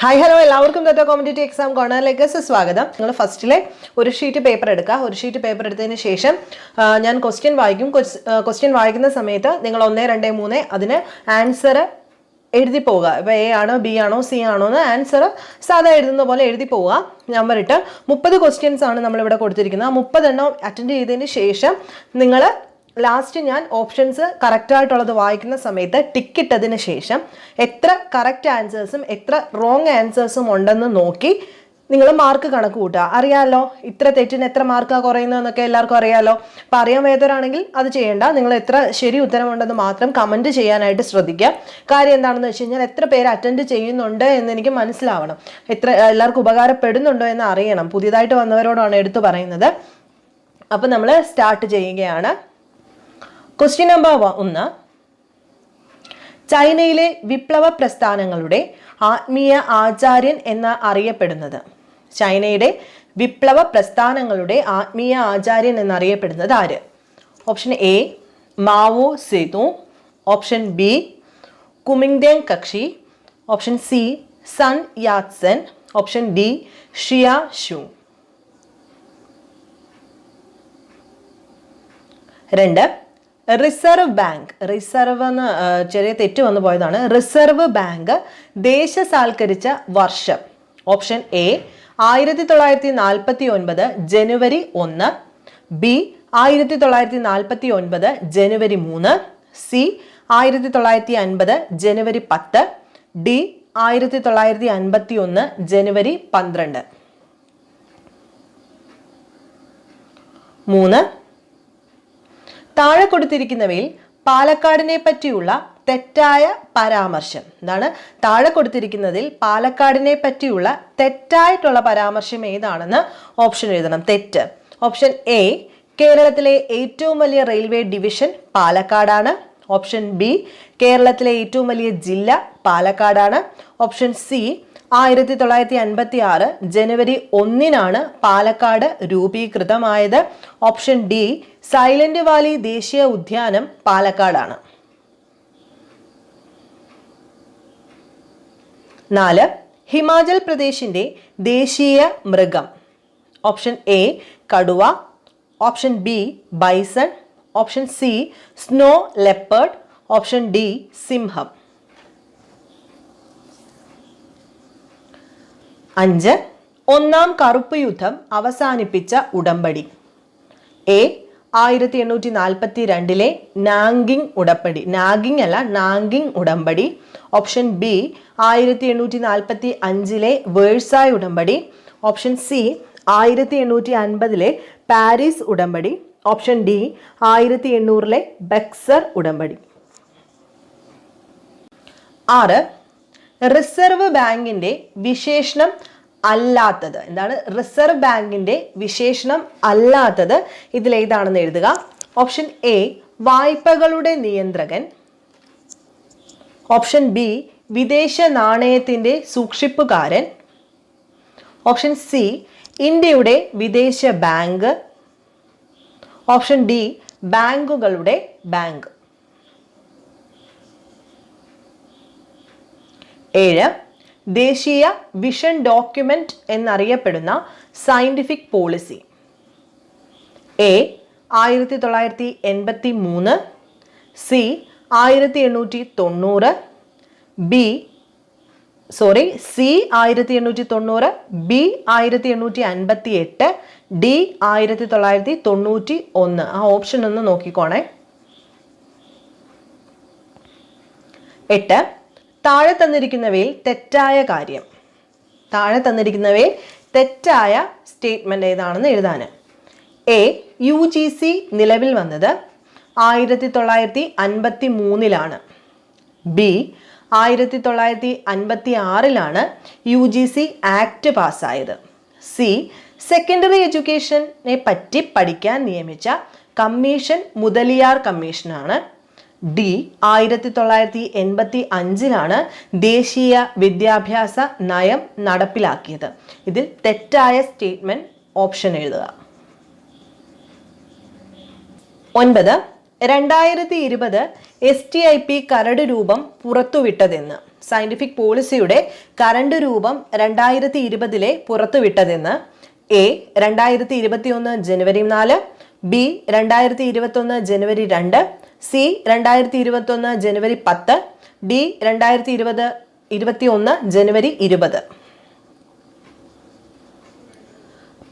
Hi hello എല്ലാവർക്കും Datta competitive exam കോർണറിലേക്ക് സ്വാഗതം നിങ്ങൾ ഫസ്റ്റിലെ ഒരു ഷീറ്റ് പേപ്പർ എടുക്കുക. ഒരു ഷീറ്റ് പേപ്പർ എടുത്തതിന് ശേഷം ഞാൻ ക്വസ്റ്റ്യൻ വായിക്കും. ക്വസ്റ്റ്യൻ വായിക്കുന്ന സമയത്ത് നിങ്ങൾ ഒന്ന് രണ്ട് മൂന്ന് അതിന് ആൻസർ എഴുതി പോവുക. ഇപ്പോൾ എ ആണോ ബി ആണോ സി ആണോ എന്ന് ആൻസർ സാധാ എഴുതുന്ന പോലെ എഴുതി പോവുക. നമ്പർ ഇട്ട് മുപ്പത് ക്വസ്റ്റ്യൻസ് ആണ് നമ്മളിവിടെ കൊടുത്തിരിക്കുന്നത്. ആ മുപ്പതെണ്ണം അറ്റൻഡ് ചെയ്തതിന് ശേഷം നിങ്ങൾ ലാസ്റ്റ് ഞാൻ ഓപ്ഷൻസ് കറക്റ്റ് ആയിട്ടുള്ളത് വായിക്കുന്ന സമയത്ത് ടിക്ക് ഇട്ടതിന് ശേഷം എത്ര കറക്റ്റ് ആൻസേഴ്സും എത്ര റോങ് ആൻസേഴ്സും ഉണ്ടെന്ന് നോക്കി നിങ്ങൾ മാർക്ക് കണക്ക് കൂട്ടുക. അറിയാമല്ലോ ഇത്ര തെറ്റിന് എത്ര മാർക്കാണ് കുറയുന്നതെന്നൊക്കെ എല്ലാവർക്കും അറിയാമല്ലോ അപ്പോൾ അറിയാൻ വേദരാണെങ്കിൽ അത് ചെയ്യേണ്ട. നിങ്ങൾ എത്ര ശരി ഉത്തരമുണ്ടെന്ന് മാത്രം കമന്റ് ചെയ്യാനായിട്ട് ശ്രദ്ധിക്കുക. കാര്യം എന്താണെന്ന് വെച്ച് കഴിഞ്ഞാൽ എത്ര പേര് അറ്റൻഡ് ചെയ്യുന്നുണ്ട് എന്ന് എനിക്ക് മനസ്സിലാവണം. എത്ര എല്ലാവർക്കും ഉപകാരപ്പെടുന്നുണ്ടോ എന്ന് അറിയണം. പുതിയതായിട്ട് വന്നവരോടാണ് എടുത്തു പറയുന്നത്. അപ്പോൾ നമ്മൾ സ്റ്റാർട്ട് ചെയ്യുകയാണ്. ക്വസ്റ്റ്യൻ നമ്പർ ഒന്ന്. ചൈനയിലെ വിപ്ലവ പ്രസ്ഥാനങ്ങളുടെ ആത്മീയ ആചാര്യൻ എന്ന് അറിയപ്പെടുന്നത്. ചൈനയുടെ വിപ്ലവ പ്രസ്ഥാനങ്ങളുടെ ആത്മീയ ആചാര്യൻ എന്നറിയപ്പെടുന്നത് ആര്? Option A Mao Sethu. Option B Kuomintang കക്ഷി. Option C Sun Yatsen. Option D ഷിയ ഷു. രണ്ട്. റിസർവ് ബാങ്ക് റിസർവ് എന്ന് ചെറിയ തെറ്റ് വന്നു പോയതാണ്. റിസർവ് ബാങ്ക് ദേശസാൽക്കരിച്ച വർഷം. ഓപ്ഷൻ എ ആയിരത്തി തൊള്ളായിരത്തി നാൽപ്പത്തി ഒൻപത് ജനുവരി ഒന്ന്. ബി ആയിരത്തി തൊള്ളായിരത്തി നാൽപ്പത്തി ഒൻപത് ജനുവരി മൂന്ന്. സി ആയിരത്തി തൊള്ളായിരത്തി അൻപത് ജനുവരി പത്ത്. ഡി ആയിരത്തി തൊള്ളായിരത്തി അൻപത്തി ഒന്ന് ജനുവരി പന്ത്രണ്ട്. മൂന്ന്. താഴെ കൊടുത്തിരിക്കുന്നവയിൽ പാലക്കാടിനെ പറ്റിയുള്ള തെറ്റായ പരാമർശം. എന്താണ്? താഴെ കൊടുത്തിരിക്കുന്നതിൽ പാലക്കാടിനെ പറ്റിയുള്ള തെറ്റായിട്ടുള്ള പരാമർശം ഏതാണെന്ന് ഓപ്ഷൻ എഴുതണം. തെറ്റ്. ഓപ്ഷൻ എ കേരളത്തിലെ ഏറ്റവും വലിയ റെയിൽവേ ഡിവിഷൻ പാലക്കാടാണ്. ഓപ്ഷൻ ബി കേരളത്തിലെ ഏറ്റവും വലിയ ജില്ല പാലക്കാടാണ്. ഓപ്ഷൻ സി ആയിരത്തി തൊള്ളായിരത്തി അൻപത്തി ആറ് ജനുവരി ഒന്നിനാണ് പാലക്കാട് രൂപീകൃതമായത്. ഓപ്ഷൻ ഡി സൈലന്റ് വാലി ദേശീയ ഉദ്യാനം പാലക്കാടാണ്. നാല് ഹിമാചൽ പ്രദേശിന്റെ ദേശീയ മൃഗം. ഓപ്ഷൻ എ കടുവ. Option B bison. Option C snow leopard. Option D സിംഹം. അഞ്ച്. ഒന്നാം കറുപ്പ് യുദ്ധം അവസാനിപ്പിച്ച ഉടമ്പടി. എ. ആയിരത്തി എണ്ണൂറ്റി നാൽപ്പത്തി രണ്ടിലെ നാങ്കിങ് ഉടമ്പടി. നാഗിങ് അല്ല നാങ്കിങ് ഉടമ്പടി. ഓപ്ഷൻ ബി ആയിരത്തി എണ്ണൂറ്റി നാൽപ്പത്തി അഞ്ചിലെ വേഴ്സായ് ഉടമ്പടി. ഓപ്ഷൻ സി ആയിരത്തി എണ്ണൂറ്റി അൻപതിലെ പാരീസ് ഉടമ്പടി. ഓപ്ഷൻ ഡി ആയിരത്തി എണ്ണൂറിലെ ബക്സർ ഉടമ്പടി. ആറ്. റിസർവ് ബാങ്കിന്റെ വിശേഷണം അല്ലാത്തത്. എന്താണ്? റിസർവ് ബാങ്കിന്റെ വിശേഷണം അല്ലാത്തത്. ഇതിൽ ഏതാണെന്ന് എഴുതുക. ഓപ്ഷൻ എ വായ്പകളുടെ നിയന്ത്രകൻ. ഓപ്ഷൻ ബി വിദേശ നാണയത്തിന്റെ സൂക്ഷിപ്പുകാരൻ. ഓപ്ഷൻ സി ഇന്ത്യയുടെ വിദേശ ബാങ്ക്. ഓപ്ഷൻ ഡി ബാങ്കുകളുടെ ബാങ്ക്. ഏഴ് ദേശീയ വിഷൻ ഡോക്യുമെന്റ് എന്നറിയപ്പെടുന്ന സയന്റിഫിക് പോളിസി എ ആയിരത്തി തൊള്ളായിരത്തി എൺപത്തി മൂന്ന് സി ആയിരത്തി എണ്ണൂറ്റി തൊണ്ണൂറ് ബി സോറി സി ആയിരത്തി എണ്ണൂറ്റി തൊണ്ണൂറ് ബി ആയിരത്തി എണ്ണൂറ്റി അൻപത്തി എട്ട് ഡി ആയിരത്തി തൊള്ളായിരത്തി തൊണ്ണൂറ്റി ഒന്ന് ആ ഓപ്ഷൻ ഒന്ന് നോക്കിക്കോണേ. എട്ട് താഴെ തന്നിരിക്കുന്നവയിൽ തെറ്റായ കാര്യം. താഴെ തന്നിരിക്കുന്നവയിൽ തെറ്റായ സ്റ്റേറ്റ്മെന്റ് ഏതാണെന്ന് എഴുതാൻ. എ യു ജി സി നിലവിൽ വന്നത് ആയിരത്തി തൊള്ളായിരത്തി അൻപത്തി മൂന്നിലാണ് ബി ആയിരത്തി തൊള്ളായിരത്തി അൻപത്തി ആറിലാണ് യു ജി സി ആക്ട് പാസ്സായത് സി സെക്കൻഡറി എഡ്യൂക്കേഷനെ പറ്റി പഠിക്കാൻ നിയമിച്ച കമ്മീഷൻ മുതലിയാർ കമ്മീഷനാണ് ഡി ആയിരത്തി തൊള്ളായിരത്തി എൺപത്തി അഞ്ചിലാണ് ദേശീയ വിദ്യാഭ്യാസ നയം നടപ്പിലാക്കിയത്. ഇതിൽ തെറ്റായ സ്റ്റേറ്റ്മെന്റ് ഓപ്ഷൻ എഴുതുക. ഒൻപത് രണ്ടായിരത്തി ഇരുപത് എസ് ടി ഐ പി കരട് രൂപം പുറത്തുവിട്ടതെന്ന് സയന്റിഫിക് പോളിസിയുടെ കരണ്ട് രൂപം രണ്ടായിരത്തി ഇരുപതിലെ പുറത്തുവിട്ടതെന്ന് എ രണ്ടായിരത്തി ഇരുപത്തി ഒന്ന് ജനുവരി നാല് ബി രണ്ടായിരത്തി ഇരുപത്തി ഒന്ന് ജനുവരി രണ്ട് സി രണ്ടായിരത്തി ഇരുപത്തി ഒന്ന് ജനുവരി പത്ത് ഡി രണ്ടായിരത്തി ഇരുപത് ഇരുപത്തി ഒന്ന് ജനുവരി ഇരുപത്.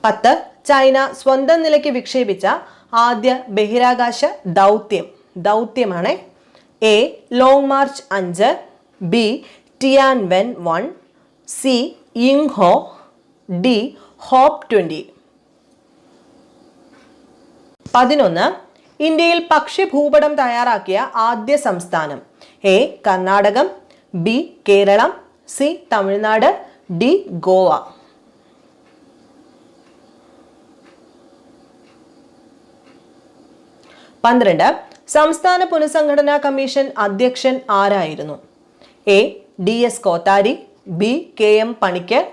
പത്ത് ചൈന സ്വന്തം നിലയ്ക്ക് വിക്ഷേപിച്ച ആദ്യ ബഹിരാകാശ ദൗത്യം. ദൗത്യമാണ്. എ ലോങ് മാർച്ച് അഞ്ച് B Tianwen one C Yinghuo D hope twenty പതിനൊന്ന് ഇന്ത്യയിൽ പക്ഷി ഭൂപടം തയ്യാറാക്കിയ ആദ്യ സംസ്ഥാനം. A Karnataka B Kerala C Tamil Nadu D Goa. പന്ത്രണ്ട് സംസ്ഥാന പുനഃസംഘടനാ കമ്മീഷൻ അധ്യക്ഷൻ ആരായിരുന്നു? A D S Kothari B K M Panikkar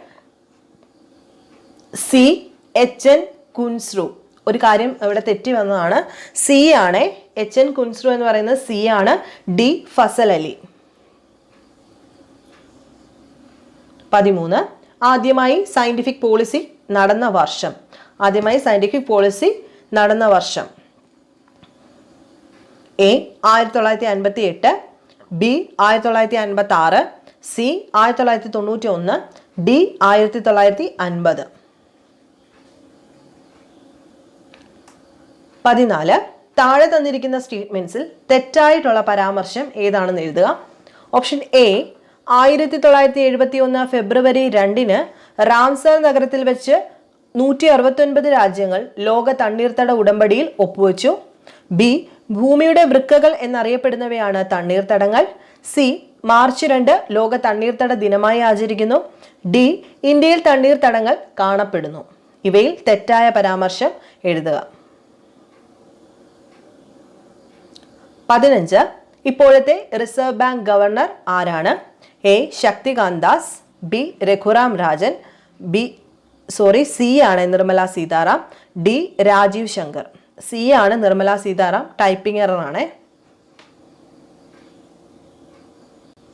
C H N Kunzru. ഒരു കാര്യം ഇവിടെ തെറ്റി വന്നതാണ്. സി ആണ് എച്ച് എൻ കുൻസ്രു എന്ന് പറയുന്നത് സി ആണ് ഡി ഫസൽ അലി പതിമൂന്ന് ആദ്യമായി സയന്റിഫിക് പോളിസി നടന്ന വർഷം. ആദ്യമായി സയന്റിഫിക് പോളിസി നടന്ന വർഷം. എ ആയിരത്തി തൊള്ളായിരത്തി അൻപത്തി എട്ട് ബി ആയിരത്തി തൊള്ളായിരത്തി അൻപത്തി ആറ് സി ആയിരത്തി തൊള്ളായിരത്തി തൊണ്ണൂറ്റി ഒന്ന് ഡി ആയിരത്തി തൊള്ളായിരത്തി അൻപത് പതിനാല് താഴെ തന്നിരിക്കുന്ന സ്റ്റേറ്റ്മെന്റ്സിൽ തെറ്റായിട്ടുള്ള പരാമർശം ഏതാണെന്ന് എഴുതുക. ഓപ്ഷൻ എ ആയിരത്തി തൊള്ളായിരത്തി എഴുപത്തി ഒന്ന് ഫെബ്രുവരി രണ്ടിന് റാംസർ നഗരത്തിൽ വെച്ച് നൂറ്റി അറുപത്തൊൻപത് രാജ്യങ്ങൾ ലോക തണ്ണീർത്തട ഉടമ്പടിയിൽ ഒപ്പുവെച്ചു. ബി ഭൂമിയുടെ വൃക്കകൾ എന്നറിയപ്പെടുന്നവയാണ് തണ്ണീർത്തടങ്ങൾ. സി മാർച്ച് രണ്ട് ലോക തണ്ണീർത്തട ദിനമായി ആചരിക്കുന്നു. ഡി ഇന്ത്യയിൽ തണ്ണീർത്തടങ്ങൾ കാണപ്പെടുന്നു. ഇവയിൽ തെറ്റായ പരാമർശം എഴുതുക. പതിനഞ്ച്. ഇപ്പോഴത്തെ റിസർവ് ബാങ്ക് ഗവർണർ ആരാണ്? A Shaktikanta Das. B Raghuram Rajan. B sorry C ആണ് നിർമ്മല സീതാറാം. ഡി രാജീവ് ശങ്കർ. സി ആണ് നിർമ്മല സീതാറാം. ടൈപ്പിംഗ് എറർ ആണ്.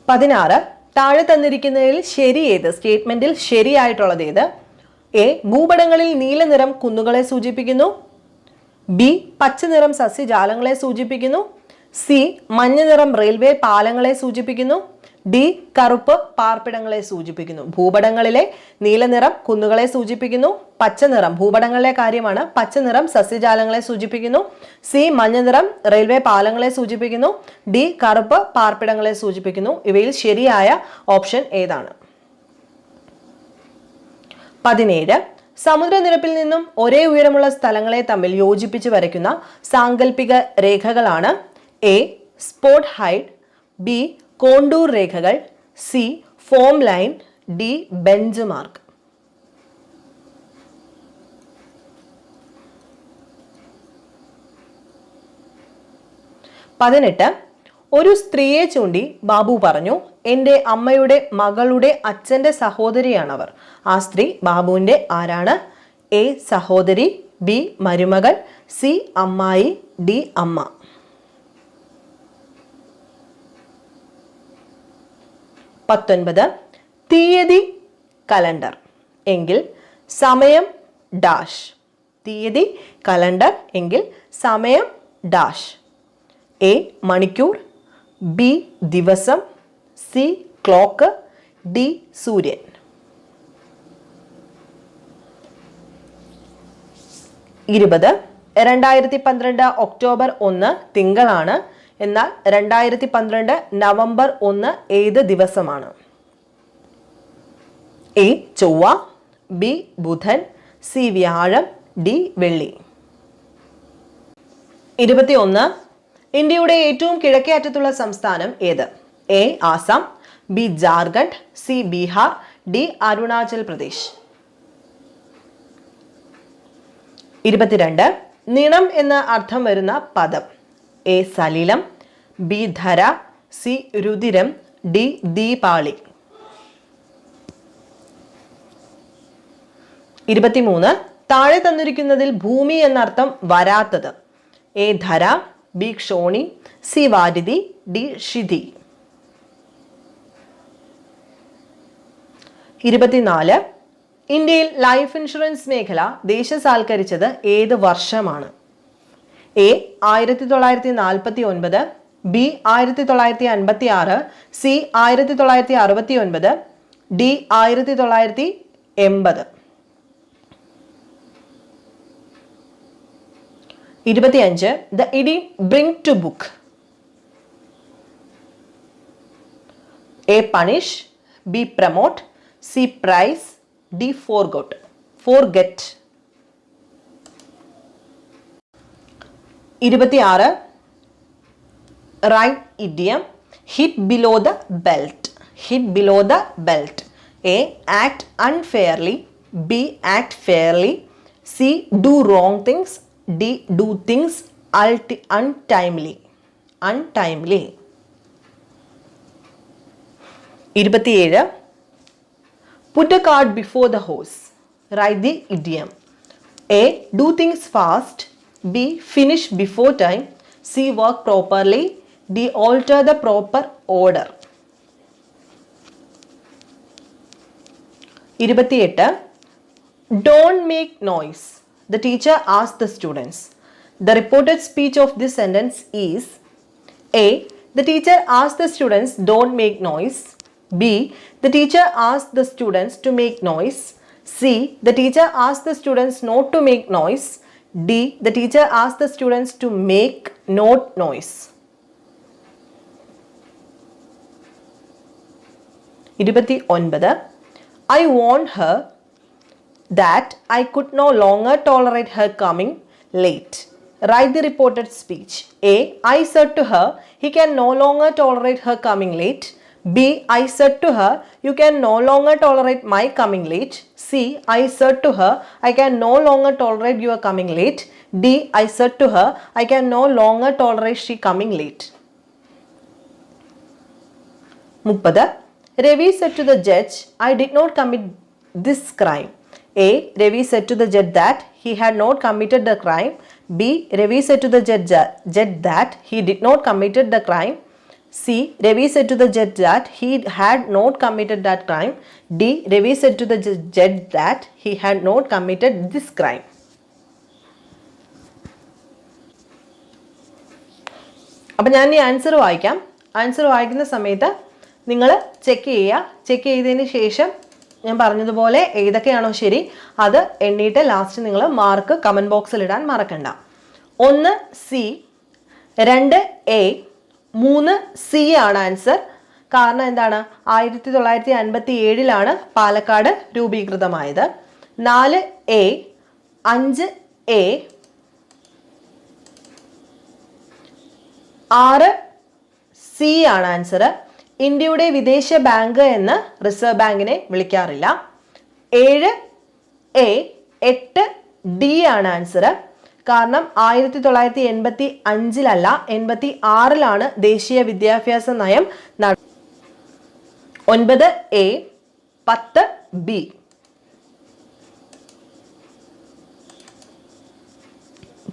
പതിനാറ്. താഴെ തന്നിരിക്കുന്നതിൽ ശരി ഏത്? സ്റ്റേറ്റ്മെന്റിൽ ശരിയായിട്ടുള്ളത് ഏത്? എ ഭൂപടങ്ങളിൽ നീല നിറം കുന്നുകളെ സൂചിപ്പിക്കുന്നു. ബി പച്ച നിറം സസ്യജാലങ്ങളെ സൂചിപ്പിക്കുന്നു. സി മഞ്ഞ നിറം റെയിൽവേ പാലങ്ങളെ സൂചിപ്പിക്കുന്നു. ഡി കറുപ്പ് പാർപ്പിടങ്ങളെ സൂചിപ്പിക്കുന്നു. ഭൂപടങ്ങളിലെ നീലനിറം കുന്നുകളെ സൂചിപ്പിക്കുന്നു. പച്ച നിറം ഭൂപടങ്ങളിലെ കാര്യമാണ്. പച്ച നിറം സസ്യജാലങ്ങളെ സൂചിപ്പിക്കുന്നു. സി മഞ്ഞ നിറം റെയിൽവേ പാലങ്ങളെ സൂചിപ്പിക്കുന്നു. ഡി കറുപ്പ് പാർപ്പിടങ്ങളെ സൂചിപ്പിക്കുന്നു. ഇവയിൽ ശരിയായ ഓപ്ഷൻ ഏതാണ്? പതിനേഴ്. സമുദ്രനിരപ്പിൽ നിന്നും ഒരേ ഉയരമുള്ള സ്ഥലങ്ങളെ തമ്മിൽ യോജിപ്പിച്ച് വരയ്ക്കുന്ന സാങ്കല്പിക രേഖകളാണ് A spot height B contour രേഖകൾ. C form line D bench mark പതിനെട്ട് ഒരു സ്ത്രീയെ ചൂണ്ടി ബാബു പറഞ്ഞു എന്റെ അമ്മയുടെ മകളുടെ അച്ഛന്റെ സഹോദരിയാണവർ. ആ സ്ത്രീ ബാബുവിന്റെ ആരാണ്? എ സഹോദരി. ബി മരുമകൾ. സി അമ്മായി. ഡി അമ്മ. പത്തൊൻപത്. തീയതി കലണ്ടർ. എങ്കിൽ സമയം ഡാഷ്. തീയതി കലണ്ടർ എങ്കിൽ സമയം ഡാഷ്. എ മണിക്കൂർ. ബി ദിവസം. C clock. ഡി സൂര്യൻ. ഇരുപത്. രണ്ടായിരത്തി പന്ത്രണ്ട് ഒക്ടോബർ ഒന്ന് തിങ്കളാണ് എന്നാൽ രണ്ടായിരത്തി പന്ത്രണ്ട് നവംബർ ഒന്ന് ഏത് ദിവസമാണ്? എ ചൊവ്വ ബി ബുധൻ സി വ്യാഴം ഡി വെള്ളി. ഇരുപത്തിയൊന്ന് ഇന്ത്യയുടെ ഏറ്റവും കിഴക്കേ അറ്റത്തുള്ള സംസ്ഥാനം ഏത്? A Assam B Jharkhand C Bihar D Arunachal Pradesh. ഇരുപത്തിരണ്ട് നിണം എന്ന് അർത്ഥം വരുന്ന പദം. എ സലിലം ബി ധര സി രുതിരം ഡി ദീപാളി. ഇരുപത്തിമൂന്ന് താഴെ തന്നിരിക്കുന്നതിൽ ഭൂമി എന്നർത്ഥം വരാത്തത്. എ ധര ബി ക്ഷോണി സി വാരിതി ഡി ഷിധി. ഇരുപത്തിനാല് ഇന്ത്യയിൽ ലൈഫ് ഇൻഷുറൻസ് മേഖല ദേശസാൽക്കരിച്ചത് ഏത് വർഷമാണ്? എ ആയിരത്തി തൊള്ളായിരത്തി നാൽപ്പത്തി ഒൻപത് ബി ആയിരത്തി തൊള്ളായിരത്തി അൻപത്തി ആറ് സി ആയിരത്തി തൊള്ളായിരത്തി അറുപത്തി ഒൻപത് ഡി ആയിരത്തി തൊള്ളായിരത്തി എൺപത് ഇരുപത്തിയഞ്ച്. The ED bring to book. A punish. B promote. C prize. D forgot forget ഇരുപത്തിയാറ് right idiom hit below the belt hit below the belt A act unfairly B act fairly C do wrong things D do things അൾട്ടി untimely untimely ഇരുപത്തിയേഴ് put a card before the horse right the idiom A do things fast B finish before time C work properly D alter the proper order ഇരുപത്തിയെട്ട്. Don't make noise the teacher as the students the reported speech of this sentence is A the teacher as the students don't make noise B the teacher as the students to make noise C the teacher as the students not to make noise D the teacher as the students to make not noise ഇരുപത്തി ഒൻപത് I want her that I could no longer tolerate her coming late. Write the reported speech. A. I said to her, he can no longer tolerate her coming late. B. I said to her, you can no longer tolerate my coming late. C. I said to her, I can no longer tolerate your coming late. D. I said to her, I can no longer tolerate she coming late. മുപ്പത് Ravi said to the judge I did not commit this crime A Ravi said to the judge that he had not committed the crime B Ravi said to the judge judge that he did not committed the crime C Ravi said to the judge that he had not committed that crime D Ravi said to the judge that he had not committed this crime അപ്പം ഞാൻ ഈ answer വായിക്കാം. Answer വായിക്കുന്ന സമയത്ത് നിങ്ങൾ check ചെയ്യുക. Check ചെയ്തതിന് ശേഷം ഞാൻ പറഞ്ഞതുപോലെ ഏതൊക്കെയാണോ ശരി അത് എണ്ണീട്ട് ലാസ്റ്റ് നിങ്ങൾ മാർക്ക് കമന്റ് ബോക്സിൽ ഇടാൻ മറക്കണ്ട. ഒന്ന് സി രണ്ട് എ മൂന്ന് സി ആണ് ആൻസർ. കാരണം എന്താണ്? ആയിരത്തി തൊള്ളായിരത്തി അൻപത്തി ഏഴിലാണ് പാലക്കാട് രൂപീകൃതമായത്. നാല് എ അഞ്ച് എ ആറ് സി ആണ് ആൻസർ. ഇന്ത്യയുടെ വിദേശ ബാങ്ക് എന്ന് റിസർവ് ബാങ്കിനെ വിളിക്കാറില്ല. ഏഴ് എ എട്ട് ഡി ആണ് ആൻസർ. കാരണം ആയിരത്തി തൊള്ളായിരത്തി എൺപത്തി അഞ്ചിലല്ല എൺപത്തി ആറിലാണ് ദേശീയ വിദ്യാഭ്യാസ നയം ഒൻപത് എ പത്ത് ബി.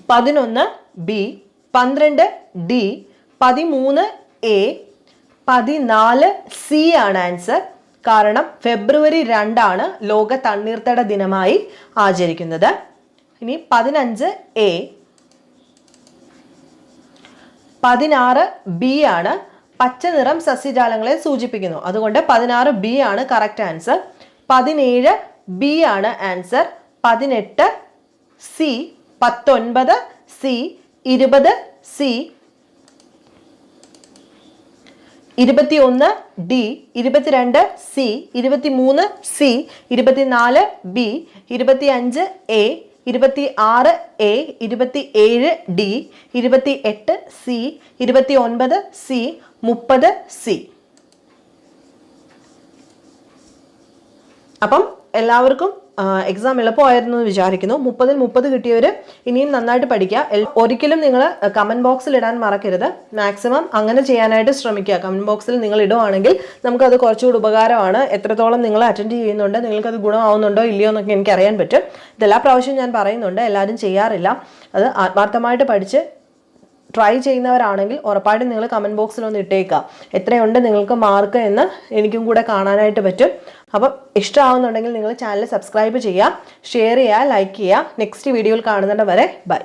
പതിനൊന്ന് ബി പന്ത്രണ്ട് ഡി പതിമൂന്ന് എ പതിനാല് സി ആണ് ആൻസർ. കാരണം ഫെബ്രുവരി രണ്ടാണ് ലോക തണ്ണീർത്തട ദിനമായി ആചരിക്കുന്നത്. ഇനി പതിനഞ്ച് എ പതിനാറ് ബി ആണ്. പച്ച നിറം സസ്യജാലങ്ങളെ സൂചിപ്പിക്കുന്നു. അതുകൊണ്ട് പതിനാറ് ബി ആണ് കറക്റ്റ് ആൻസർ പതിനേഴ് ബി ആണ് ആൻസർ പതിനെട്ട് സി പത്തൊൻപത് സി ഇരുപത് സി ഇരുപത്തിയൊന്ന് ഡി ഇരുപത്തിരണ്ട് സി ഇരുപത്തിമൂന്ന് സി ഇരുപത്തിനാല് ബി ഇരുപത്തിയഞ്ച് എ ഇരുപത്തി ആറ് എ ഇരുപത്തി ഏഴ് ഡി ഇരുപത്തി എട്ട് സി ഇരുപത്തി ഒൻപത് സി മുപ്പത് സി. അപ്പം എല്ലാവർക്കും എക്സാം എളുപ്പമായിരുന്നു എന്ന് വിചാരിക്കുന്നു. മുപ്പതിൽ മുപ്പത് കിട്ടിയവർ ഇനിയും നന്നായിട്ട് പഠിക്കുക. ഒരിക്കലും നിങ്ങൾ കമന്റ് ബോക്സിൽ ഇടാൻ മറക്കരുത്. മാക്സിമം അങ്ങനെ ചെയ്യാനായിട്ട് ശ്രമിക്കുക. കമന്റ് ബോക്സിൽ നിങ്ങൾ ഇടുവാണെങ്കിൽ നമുക്കത് കുറച്ചുകൂടി ഉപകാരമാണ്. എത്രത്തോളം നിങ്ങൾ അറ്റൻഡ് ചെയ്യുന്നുണ്ട് നിങ്ങൾക്കത് ഗുണമാവുന്നുണ്ടോ ഇല്ലയോ എന്നൊക്കെ എനിക്ക് അറിയാൻ പറ്റും. ഇതെല്ലാ പ്രാവശ്യവും ഞാൻ പറയുന്നുണ്ട്. എല്ലാവരും ചെയ്യാറില്ല. അത് ആത്മാർത്ഥമായിട്ട് പഠിച്ച് ട്രൈ ചെയ്യുന്നവരാണെങ്കിൽ ഉറപ്പായിട്ടും നിങ്ങൾ കമന്റ് ബോക്സിൽ ഒന്ന് ഇട്ടേക്കുക. എത്രയുണ്ട് നിങ്ങൾക്ക് മാർക്ക് എന്ന് എനിക്കും കൂടെ കാണാനായിട്ട് പറ്റും. അപ്പം ഇഷ്ടമാവുന്നുണ്ടെങ്കിൽ നിങ്ങൾ ചാനൽ സബ്സ്ക്രൈബ് ചെയ്യുക ഷെയർ ചെയ്യുക ലൈക്ക് ചെയ്യുക. നെക്സ്റ്റ് വീഡിയോയിൽ കാണുന്നുണ്ട് വരെ ബൈ